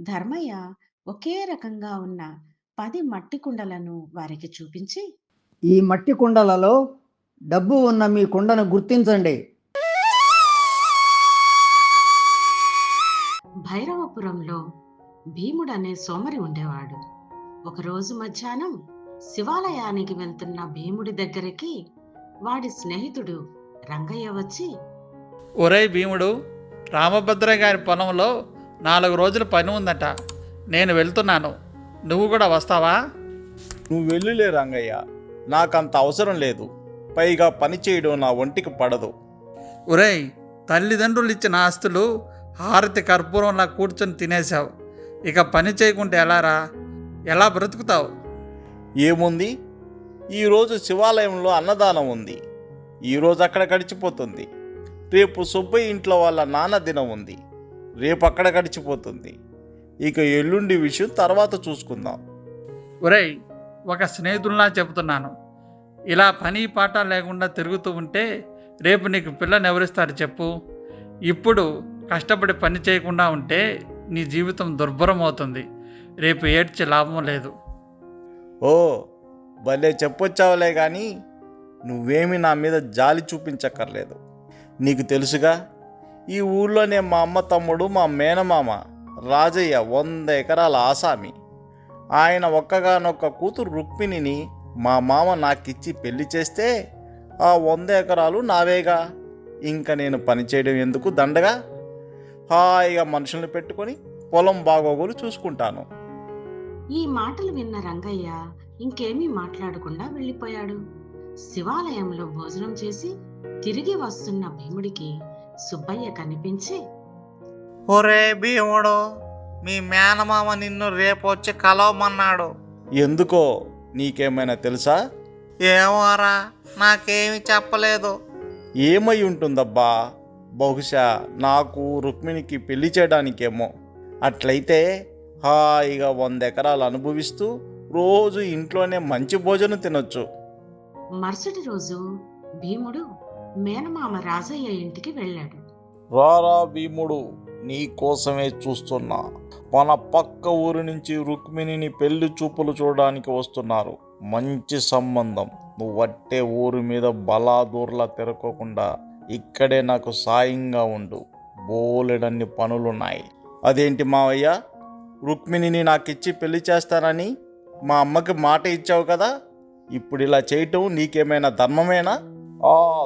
ధర్మయ్య ఒకే రకంగా ఉన్న పది మట్టి కుండలను వారికి చూపించి ఈ మట్టి కుండలలో డబ్బు ఉన్న మీ కుండను గుర్తించండి. భైరవపురంలో భీముడు అనే సోమరి ఉండేవాడు. ఒకరోజు మధ్యాహ్నం శివాలయానికి వెళ్తున్న భీముడి దగ్గరికి వాడి స్నేహితుడు రంగయ్య వచ్చి ఒరేయ్ భీముడు రామభద్ర గారి పొలంలో నాలుగు రోజులు పని ఉందట. నేను వెళ్తున్నాను. నువ్వు కూడా వస్తావా? నువ్వు వెళ్ళులే రంగయ్య. నాకంత అవసరం లేదు. పైగా పని చేయడం నా ఒంటికి పడదు. ఒరేయ్ తల్లిదండ్రులు ఇచ్చిన ఆస్తులు హారతి కర్పూరంలా కూర్చొని తినేశావు. ఇక పని చేయకుంటే ఎలారా? ఎలా బ్రతుకుతావు? ఏముంది? ఈరోజు శివాలయంలో అన్నదానం ఉంది. ఈరోజు అక్కడ గడిచిపోతుంది. రేపు సుబ్బయ్య ఇంట్లో వాళ్ళ నాన్న దినం ఉంది. రేపు అక్కడ గడిచిపోతుంది. ఇక ఎల్లుండి విషయం తర్వాత చూసుకుందాం. ఒరేయ్ ఒక స్నేహితుల్లా చెబుతున్నాను. ఇలా పని పాట లేకుండా తిరుగుతూ ఉంటే రేపు నీకు పిల్లని ఎవరిస్తారు చెప్పు. ఇప్పుడు కష్టపడి పని చేయకుండా ఉంటే నీ జీవితం దుర్భరం అవుతుంది. రేపు ఏడ్చే లాభం లేదు. ఓ భలే చెప్పొచ్చావులే కానీ నువ్వేమి నా మీద జాలి చూపించక్కర్లేదు. నీకు తెలుసుగా ఈ ఊళ్ళోనే మా అమ్మ తమ్ముడు మా మేనమామ రాజయ్య వంద ఎకరాల ఆసామి. ఆయన ఒక్కగానొక్క కూతురు రుక్మిణిని మా మామ నాకిచ్చి పెళ్ళి చేస్తే ఆ వంద ఎకరాలు నావేగా. ఇంకా నేను పనిచేయడం ఎందుకు దండగా? హాయిగా మనుషుల్ని పెట్టుకొని పొలం బాగోగులు చూసుకుంటాను. ఈ మాటలు విన్న రంగయ్య ఇంకేమీ మాట్లాడకుండా వెళ్ళిపోయాడు. శివాలయంలో భోజనం చేసి తిరిగి వస్తున్న భీముడికి సుబ్బయ్య కనిపించి ఒరే భీముడు మీ మేనమామ నిన్ను రేపు వచ్చి కలవమన్నాడు. ఎందుకో నీకేమైనా తెలుసా? ఏమోరా నాకేమి చెప్పలేదు. ఏమై ఉంటుందబ్బా? బహుశా నాకు రుక్మిణికి పెళ్ళి చేయడానికేమో. అట్లయితే హాయిగా వంద ఎకరాలు అనుభవిస్తూ రోజు ఇంట్లోనే మంచి భోజనం తినొచ్చు. మరుసటి రోజు భీముడు మేనమామ రాజయ్య ఇంటికి వెళ్ళాడు. రారా భీముడు నీ కోసమే చూస్తున్నా. మన పక్క ఊరి నుంచి రుక్మిణిని పెళ్ళి చూపులు చూడడానికి వస్తున్నారు. మంచి సంబంధం. నువ్వు వట్టే ఊరి మీద బలాదూర్లా తిరగకుండా ఇక్కడే నాకు సాయంగా ఉండు. బోలెడన్ని పనులున్నాయి. అదేంటి మావయ్య? రుక్మిణిని నాకిచ్చి పెళ్ళి చేస్తానని మా అమ్మకి మాట ఇచ్చావు కదా? ఇప్పుడు ఇలా చేయటం నీకేమైనా ధర్మమేనా?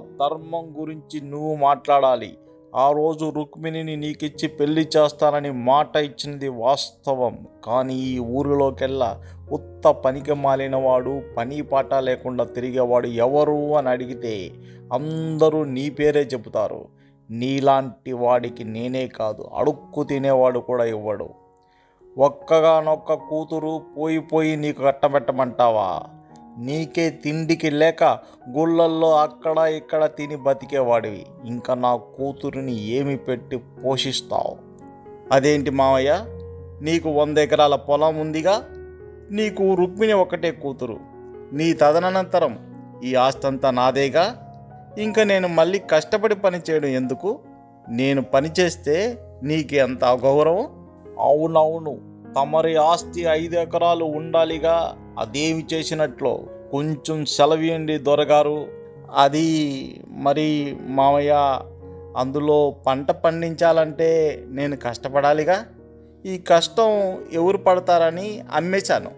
ధర్మం గురించి నువ్వు మాట్లాడాలి. ఆ రోజు రుక్మిణిని నీకిచ్చి పెళ్ళి చేస్తానని మాట ఇచ్చినది వాస్తవం. కానీ ఈ ఊరిలోకెల్లా ఉత్త పనికి మాలినవాడు పని పాట లేకుండా తిరిగేవాడు ఎవరు అని అడిగితే అందరూ నీ పేరే చెబుతారు. నీలాంటి వాడికి నేనే కాదు అడుక్కు తినేవాడు కూడా ఇవ్వడు. ఒక్కగానొక్క కూతురు పోయి పోయి నీకు కట్టబెట్టమంటావా? నీకే తిండికి లేక గుళ్ళల్లో అక్కడ ఇక్కడ తిని బతికేవాడివి. ఇంకా నా కూతురిని ఏమి పెట్టి పోషిస్తావు? అదేంటి మావయ్య? నీకు వంద ఎకరాల పొలం ఉందిగా? నీకు రుక్మిణి ఒకటే కూతురు. నీ తదనంతరం ఈ ఆస్తంతా నాదేగా? ఇంకా నేను మళ్ళీ కష్టపడి పని చేయడం ఎందుకు? నేను పనిచేస్తే నీకు ఎంత అగౌరవం? అవునవును. తమరి ఆస్తి ఐదు ఎకరాలు ఉండాలిగా. అదేమి చేసినట్లో కొంచెం సెలవియండి దొరగారు. అది మరి మామయ్య అందులో పంట పండించాలంటే నేను కష్టపడాలిగా? ఈ కష్టం ఎవరు పడతారని అమ్మేశాను.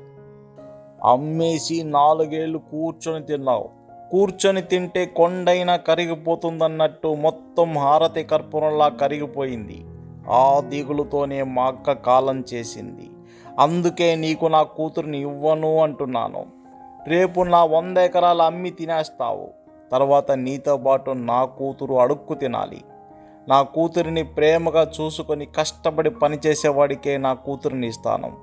అమ్మేసి నాలుగేళ్ళు కూర్చొని తిన్నావు. కూర్చొని తింటే కొండైనా కరిగిపోతుందన్నట్టు మొత్తం హారతి కర్పూరంలా కరిగిపోయింది. ఆ దిగులుతోనే మా అక్క కాలం చేసింది. అందుకే నీకు నా కూతురుని ఇవ్వను అంటున్నాను. రేపు నా వంద ఎకరాలు అమ్మి తినేస్తావు. తర్వాత నీతో పాటు నా కూతురు అడుక్కు తినాలి. నా కూతురిని ప్రేమగా చూసుకొని కష్టపడి పనిచేసేవాడికే నా కూతురిని ఇస్తాను.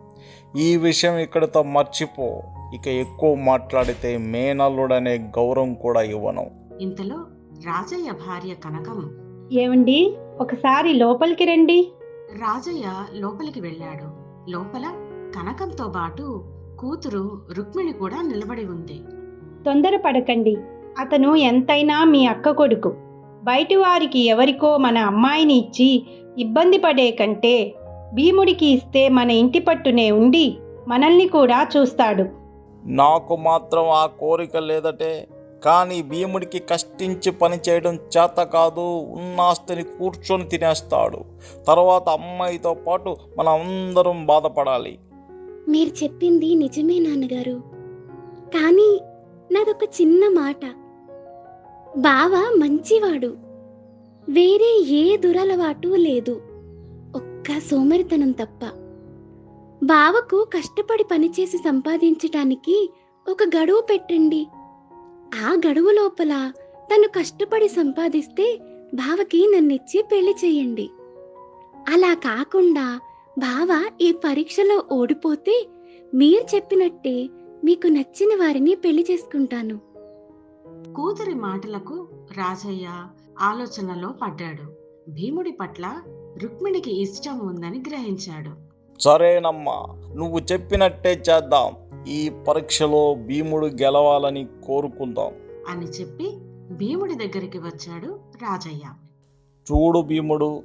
ఈ విషయం ఇక్కడితో మర్చిపో. ఇక ఎక్కువ మాట్లాడితే మేనల్లుడనే గౌరవం కూడా ఇవ్వను. ఇంతలో రాజయ్య భార్య కనకం ఏమండి? ఒకసారి లోపలికి రండి. రాజయ్య లోపలికి వెళ్ళాడు. లోపల కనకంతో పాటు కూతురు రుక్మిణి కూడా నిలబడి ఉంది. తొందరపడకండి. అతను ఎంతైనా మీ అక్క కొడుకు. బయటి వారికి ఎవరికో మన అమ్మాయిని ఇచ్చి ఇబ్బంది పడే కంటే భీముడికి ఇస్తే మన ఇంటి పట్టునే ఉండి మనల్ని కూడా చూస్తాడు. నాకు మాత్రం ఆ కోరిక లేదటే కానీ భీముడికి కష్టించి పని చేయడం చేత కాదు ఉన్నాస్తిని కూర్చొని తినేస్తాడు. తర్వాత అమ్మాయితో పాటు మనం అందరం బాధపడాలి. మీరు చెప్పింది నిజమే నాన్నగారు. కానీ నాదొక చిన్న మాట. బావ మంచివాడు. వేరే ఏ దురలవాటు లేదు. ఒక్క సోమరితనం తప్ప. బావకు కష్టపడి పనిచేసి సంపాదించటానికి ఒక గడువు పెట్టండి. ఆ గడువు లోపల తను కష్టపడి సంపాదిస్తే బావకి నన్నిచ్చి పెళ్ళి చేయండి అలా కాకుండా బావ ఈ పరీక్షలో ఓడిపోతే మీరు చెప్పినట్టే మీకు నచ్చిన వారిని పెళ్ళి చేసుకుంటాను. కూతురి మాటలకు రాజయ్య ఆలోచనలో పడ్డాడు. భీముడి పట్ల రుక్మిణికి ఇష్టం ఉందని గ్రహించాడు. సరేనమ్మా నువ్వు చెప్పినట్టే చేద్దాం. ఈ పరీక్షలో భీముడు గెలవాలని కోరుకుందాం. అని చెప్పి భీముడి దగ్గరికి వచ్చాడు రాజయ్య. చూడు భీముడు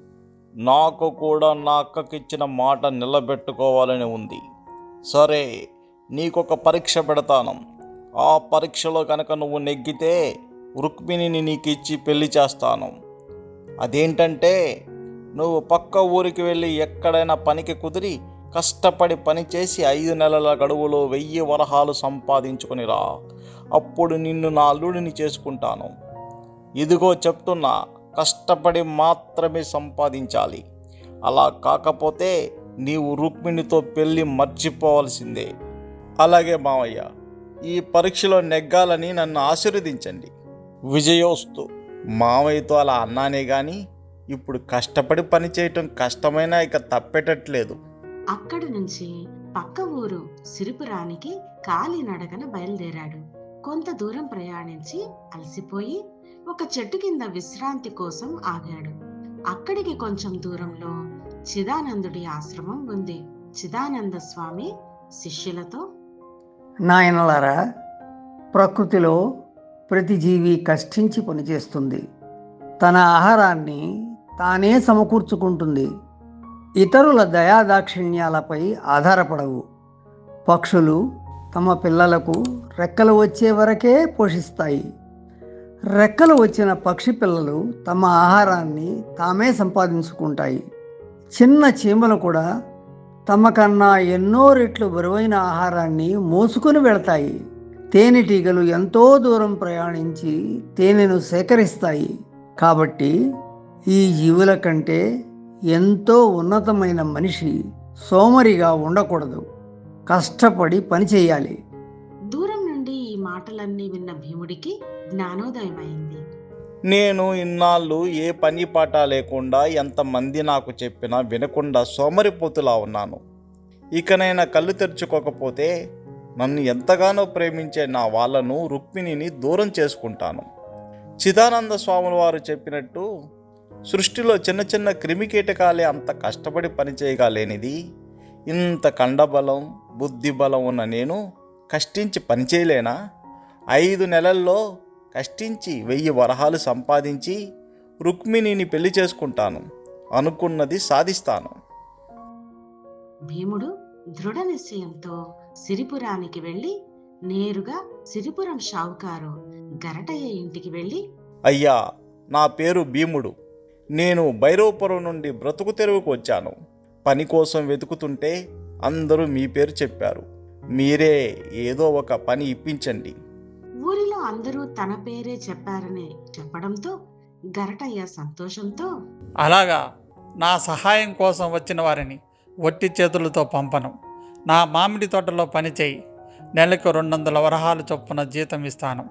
నాకు కూడా నా అక్కకిచ్చిన మాట నిలబెట్టుకోవాలని ఉంది. సరే నీకొక పరీక్ష పెడతాను. ఆ పరీక్షలో కనుక నువ్వు నెగ్గితే రుక్మిణిని నీకు ఇచ్చి పెళ్ళి చేస్తాను. అదేంటంటే నువ్వు పక్క ఊరికి వెళ్ళి ఎక్కడైనా పనికి కుదిరి కష్టపడి పనిచేసి ఐదు నెలల గడువులో వెయ్యి వరహాలు సంపాదించుకుని రా. అప్పుడు నిన్ను నా అల్లుడిని చేసుకుంటాను. ఇదిగో చెప్తున్నా కష్టపడి మాత్రమే సంపాదించాలి. అలా కాకపోతే నీవు రుక్మిణితో పెళ్ళి మర్చిపోవలసిందే. అలాగే మావయ్య ఈ పరీక్షలో నెగ్గాలని నన్ను ఆశీర్వదించండి. విజయోస్తు మావయ్యతో అలా అన్నానే కానీ ఇప్పుడు కష్టపడి పని చేయటం కష్టమైనా ఇక తప్పేటట్లేదు. అక్కడి నుంచి పక్క ఊరు సిరిపురానికి కాలినడకన బయలుదేరాడు. కొంత దూరం ప్రయాణించి అలసిపోయి ఒక చెట్టు కింద విశ్రాంతి కోసం ఆగాడు. అక్కడికి కొంచెం దూరంలో చిదానందుడి ఆశ్రమం ఉంది. చిదానంద స్వామి శిష్యులతో నాయనలారా ప్రకృతిలో ప్రతి జీవి కష్టించి పనిచేస్తుంది. తన ఆహారాన్ని తానే సమకూర్చుకుంటుంది. ఇతరుల దయాదాక్షిణ్యాలపై ఆధారపడవు. పక్షులు తమ పిల్లలకు రెక్కలు వచ్చే వరకే పోషిస్తాయి. రెక్కలు వచ్చిన పక్షి పిల్లలు తమ ఆహారాన్ని తామే సంపాదించుకుంటాయి. చిన్న చీమలు కూడా తమ కన్నా ఎన్నో రెట్లు బరువైన ఆహారాన్ని మోసుకొని వెళతాయి. తేనెటీగలు ఎంతో దూరం ప్రయాణించి తేనెను సేకరిస్తాయి. కాబట్టి ఈ జీవుల కంటే ఎంతో ఉన్నతమైన మనిషి సోమరిగా ఉండకూడదు. కష్టపడి పని చేయాలి. దూరం నుండి ఈ మాటలన్నీ విన్న భీముడికి జ్ఞానోదయమైంది. నేను ఇన్నాళ్ళు ఏ పని పాట లేకుండా ఎంతమంది నాకు చెప్పినా వినకుండా సోమరిపోతులా ఉన్నాను. ఇకనైనా కళ్ళు తెరుచుకోకపోతే నన్ను ఎంతగానో ప్రేమించే నా వాళ్ళను రుక్మిణిని దూరం చేసుకుంటాను. చిదానంద స్వాముల వారు చెప్పినట్టు సృష్టిలో చిన్న చిన్న క్రిమికీటకాలే అంత కష్టపడి పనిచేయగలేనిది ఇంత కండబలం బుద్ధి బలం ఉన్న నేను కష్టించి పనిచేయలేనా? ఐదు నెలల్లో కష్టించి వెయ్యి వరహాలు సంపాదించి రుక్మిణిని పెళ్ళి చేసుకుంటాను. అనుకున్నది సాధిస్తాను. భీముడు దృఢ నిశ్చయంతో సిరిపురానికి వెళ్ళి నేరుగా సిరిపురం షావుకారు గరటయ్య ఇంటికి వెళ్ళి అయ్యా నా పేరు భీముడు. నేను భైరవపురం నుండి బ్రతుకు తెరువుకు వచ్చాను. పని కోసం వెతుకుతుంటే అందరూ మీ పేరు చెప్పారు. మీరే ఏదో ఒక పని ఇప్పించండి. ఊరిలో అందరూ తన పేరే చెప్పారని చెప్పడంతో గరటయ్య సంతోషంతో అలాగా నా సహాయం కోసం వచ్చిన వారిని వట్టి చేతులతో పంపను. నా మామిడి తోటలో పని చేయి. నెలకు రెండు వందల వరహాలు చొప్పున జీతం ఇస్తాను.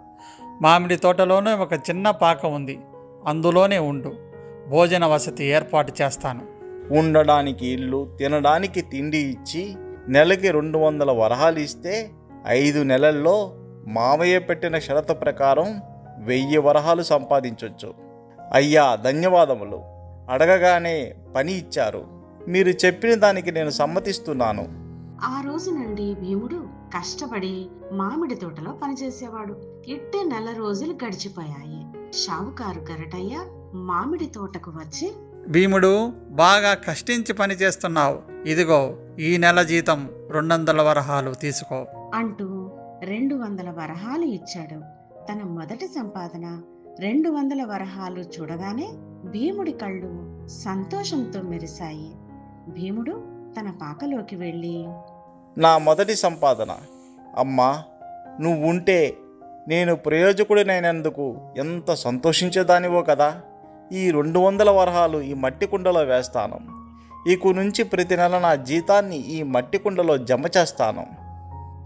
మామిడి తోటలోనే ఒక చిన్న పాక ఉంది. అందులోనే ఉండు. భోజన వసతి ఏర్పాటు చేస్తాను. ఉండడానికి ఇల్లు తినడానికి తిండి ఇచ్చి నెలకి రెండు వందల వరహాలు ఇస్తే ఐదు నెలల్లో మామయ్య పెట్టిన షరతు ప్రకారం వెయ్యి వరహాలు సంపాదించవచ్చు అయ్యా ధన్యవాదములు. అడగగానే పని ఇచ్చారు. మీరు చెప్పిన దానికి నేను సమ్మతిస్తున్నాను. ఆ రోజు నుండి భీముడు కష్టపడి మామిడి తోటలో పనిచేసేవాడు. ఇట్టే నెల రోజులు గడిచిపోయాయి. షావుకారు గరటయ్య మామిడి తోటకు వచ్చి భీముడు బాగా కష్టించి పని చేస్తున్నావు. ఇదిగో ఈ నెల జీతం రెండొందల వరహాలు తీసుకో. అంటూ రెండు వందల వరహాలు ఇచ్చాడు. తన మొదటి సంపాదన రెండు వందల వరహాలు చూడగానే భీముడి కళ్ళు సంతోషంతో మెరిశాయి. భీముడు తన పాకలోకి వెళ్ళి నా మొదటి సంపాదన. అమ్మా నువ్వుంటే నేను ప్రయోజకుడినైనందుకు ఎంత సంతోషించేదానివో కదా. ఈ రెండు వందల వరహాలు ఈ మట్టి కుండలో వేస్తాను. ఇక నుంచి ప్రతి నెల నా జీతాన్ని ఈ మట్టి కుండలో జమ చేస్తాను.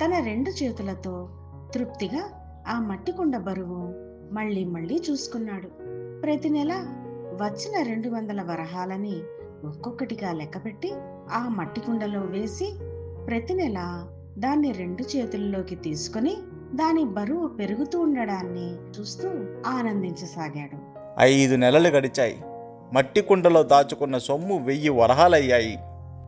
తన రెండు చేతులతో తృప్తిగా ఆ మట్టి కుండ బరువు మళ్ళీ మళ్ళీ చూసుకున్నాడు. ప్రతి నెల వచ్చిన రెండు వందల వరహాలని ఒక్కొక్కటిగా లెక్కపెట్టి ఆ మట్టి కుండలో వేసి ప్రతి నెల దాన్ని రెండు చేతుల్లోకి తీసుకొని దాని బరువు పెరుగుతూ ఉండడాన్ని చూస్తూ ఆనందించసాగాడు. ఐదు నెలలు గడిచాయి. మట్టి కుండలో దాచుకున్న సొమ్ము వెయ్యి వరహాలయ్యాయి.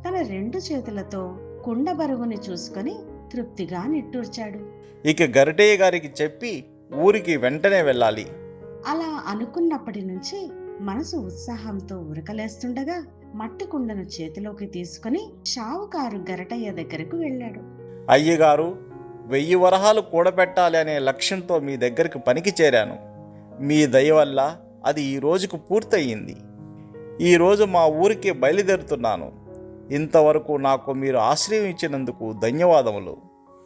తన రెండు చేతులతో కుండ బరువుని చూసుకొని తృప్తిగా నిట్టూర్చాడు. ఇక గరిటయ్య గారికి చెప్పి ఊరికి వెంటనే వెళ్ళాలి. అలా అనుకున్నప్పటి నుంచి మనసు ఉత్సాహంతో ఉరకలేస్తుండగా మట్టి కుండను చేతిలోకి తీసుకుని షావుకారు గరటయ్య దగ్గరకు వెళ్ళాడు. అయ్యగారు వెయ్యి వరహాలు కూడబెట్టాలి అనే లక్ష్యంతో మీ దగ్గరికి పనికి చేరాను. మీ దయ వల్ల అది ఈ రోజుకు పూర్తయింది. ఈరోజు మా ఊరికి బయలుదేరుతున్నాను. ఇంతవరకు నాకు మీరు ఆశ్రయం ఇచ్చినందుకు ధన్యవాదములు.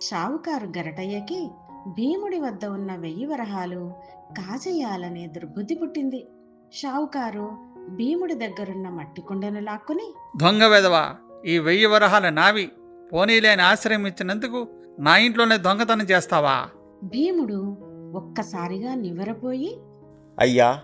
షావుకారు గరటయ్యకి భీముడి వద్ద ఉన్న వెయ్యి వరహాలు కాజేయాలనే దుర్బుద్ధి పుట్టింది. షావుకారు భీముడి దగ్గరున్న మట్టి కుండను లాక్కుని దొంగ వెధవ ఈ వెయ్యి వరహాల నావి పోనీలేని ఆశ్రయం ఇచ్చినందుకు నా ఇంట్లోనే దొంగతనం చేస్తావా? భీముడు ఒక్కసారిగా నివ్వెరపోయి అయ్యా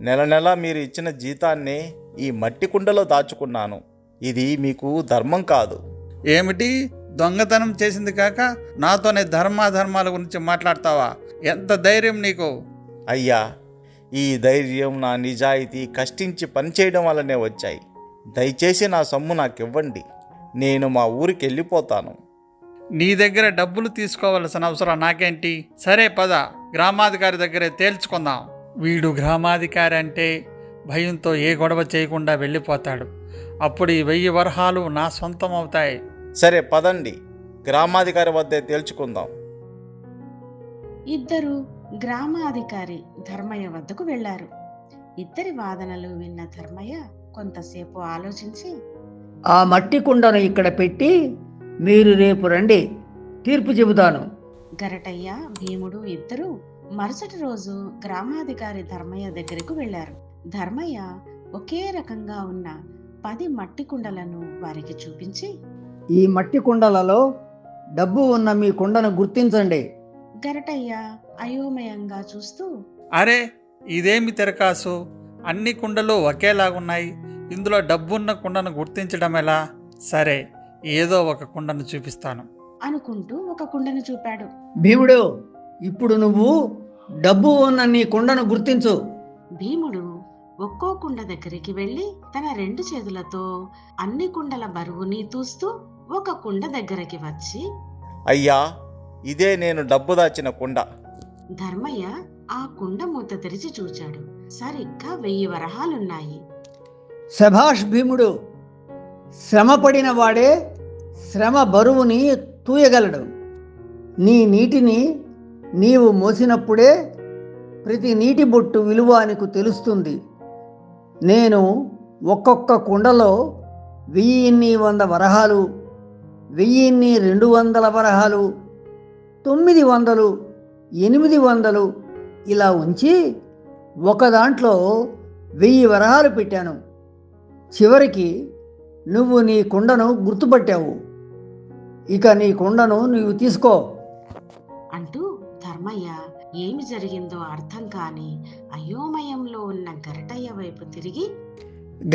నెల నెల మీరు ఇచ్చిన జీతాన్నే ఈ మట్టి కుండలో దాచుకున్నాను. ఇది మీకు ధర్మం కాదు. ఏమిటి? దొంగతనం చేసింది కాక నాతోనే ధర్మాధర్మాల గురించి మాట్లాడతావా? ఎంత ధైర్యం నీకు? అయ్యా ఈ ధైర్యం నా నిజాయితీ కష్టించి పనిచేయడం వల్లనే వచ్చాయి. దయచేసి నా సొమ్ము నాకు ఇవ్వండి నేను మా ఊరికి వెళ్ళిపోతాను. నీ దగ్గర డబ్బులు తీసుకోవాల్సిన అవసరం నాకేంటి? సరే పద. గ్రామాధికారి దగ్గరే తేల్చుకుందాం. వీడు గ్రామాధికారి అంటే భయంతో ఏ గొడవ చేయకుండా వెళ్ళిపోతాడు. అప్పుడు ఈ వెయ్యి వరహాలు నా సొంతం అవుతాయి సరే పదండి. గ్రామాధికారి వద్దే తేల్చుకుందాం. ఇద్దరు గ్రామాధికారి ధర్మయ్య వద్దకు వెళ్ళారు ఇద్దరి వాదనలు విన్న ధర్మయ్య కొంతసేపు ఆలోచించి ఆ మట్టి కుండను ఇక్కడ పెట్టి మీరు రేపు రండి. తీర్పు చెబుతాను. గరటయ్య భీముడు ఇద్దరు మరుసటి రోజు గ్రామాధికారి ధర్మయ్య దగ్గరకు వెళ్ళారు ధర్మయ్య ఒకే రకంగా ఉన్న పది మట్టి కుండలను వారికి చూపించి ఈ మట్టి కుండలలో డబ్బు ఉన్న మీ కుండను గుర్తించండి. గరటయ్య అయోమయంగా చూస్తూ అరే ఇదేమి తెరకాసు? అన్ని కుండలు ఒకేలాగున్నాయి. ఇందులో డబ్బున్న కుండను గుర్తించడం ఎలా? సరే ఏదో ఒక కుండను చూపిస్తాను. అనుకుంటూ ఒక కుండను చూపాడు. భీముడు ఇప్పుడు నువ్వు డబ్బు ఉన్న నీ కుండను గుర్తించు. భీముడు ఒక్కో కుండ దగ్గరికి వెళ్ళి తన రెండు చేతులతో అన్ని కుండల బరువుని తూస్తూ ఒక కుండ దగ్గరికి వచ్చి అయ్యా ఇదే నేను డబ్బు దాచిన కుండ. ధర్మయ్య ఆ కుండ మూత తెరిచి చూచాడు. సరిగ్గా వెయ్యి వరహాలున్నాయి. శభాష్ భీముడు శ్రమపడిన వాడే శ్రమ బరువుని తూయగలడు. నీ నీటిని నీవు మోసినప్పుడే ప్రతి నీటి బొట్టు విలువ నీకు తెలుస్తుంది. నేను ఒక్కొక్క కుండలో వెయ్యిన్ని వంద వరహాలు వెయ్యిన్ని రెండు వందల వరహాలు తొమ్మిది వందలు ఎనిమిది వందలు ఇలా ఉంచి ఒక దాంట్లో వెయ్యి వరహాలు పెట్టాను. చివరికి నువ్వు నీ కుండను గుర్తుపట్టావు. ఇక నీ కుండను నీవు తీసుకో. ధర్మయ్య ఏమి జరిగిందో అర్థం కాని అయోమయంలో ఉన్న గరటయ్య వైపు తిరిగి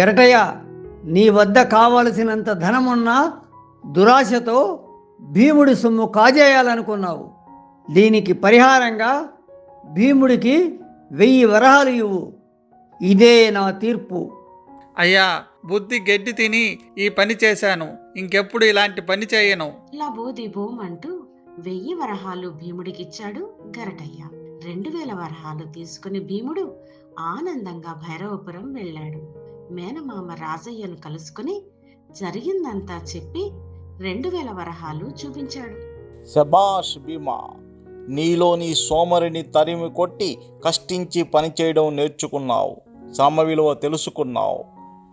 గరటయ్య నీ వద్ద కావలసినంత ధనమున్నా దురాశతో భీముడి సొమ్ము కాజేయాలనుకున్నావు. దీనికి పరిహారంగా భీముడికి వెయ్యి వరహాలు ఇవ్వు. ఇదే నా తీర్పు. అయ్యా బుద్ధి గడ్డి తిని ఈ పని చేశాను. ఇంకెప్పుడు ఇలాంటి పని చేయను. లబోదిబోం అంటూ వెయ్యి వరహాలు భీముడికిచ్చాడు గరటయ్య. రెండు వేల వరహాలు తీసుకుని భీముడు ఆనందంగా భైరవపురం వెళ్ళాడు. మేనమామ రాజయ్యను కలుసుకుని జరిగిందంతా చెప్పి రెండు వేల వరహాలు చూపించాడు. శబాష్ భీమా నీలోని సోమరిని తరిమి కొట్టి కష్టించి పనిచేయడం నేర్చుకున్నావు శ్రమ విలువ తెలుసుకున్నావు.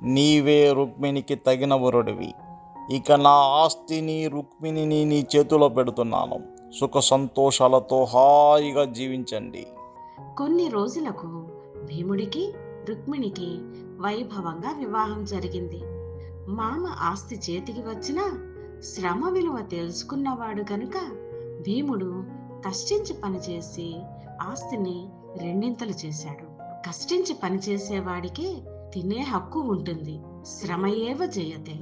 నీవే రుక్మిణికి తగిన వరుడివి. ఇక నా ఆస్తిని రుక్మిణిని నీ చేతిలో పెడుతున్నాను. సుఖ సంతోషాలతో హాయిగా జీవించండి. కొన్ని రోజులకు భీముడికి రుక్మిణికి వైభవంగా వివాహం జరిగింది. మామ ఆస్తి చేతికి వచ్చిన శ్రమ విలువ తెలుసుకున్నవాడు కనుక భీముడు కష్టించి పనిచేసి ఆస్తిని రెండింతలు చేశాడు. కష్టించి పనిచేసేవాడికి తినే హక్కు ఉంటుంది. శ్రమ ఏవ జయతే.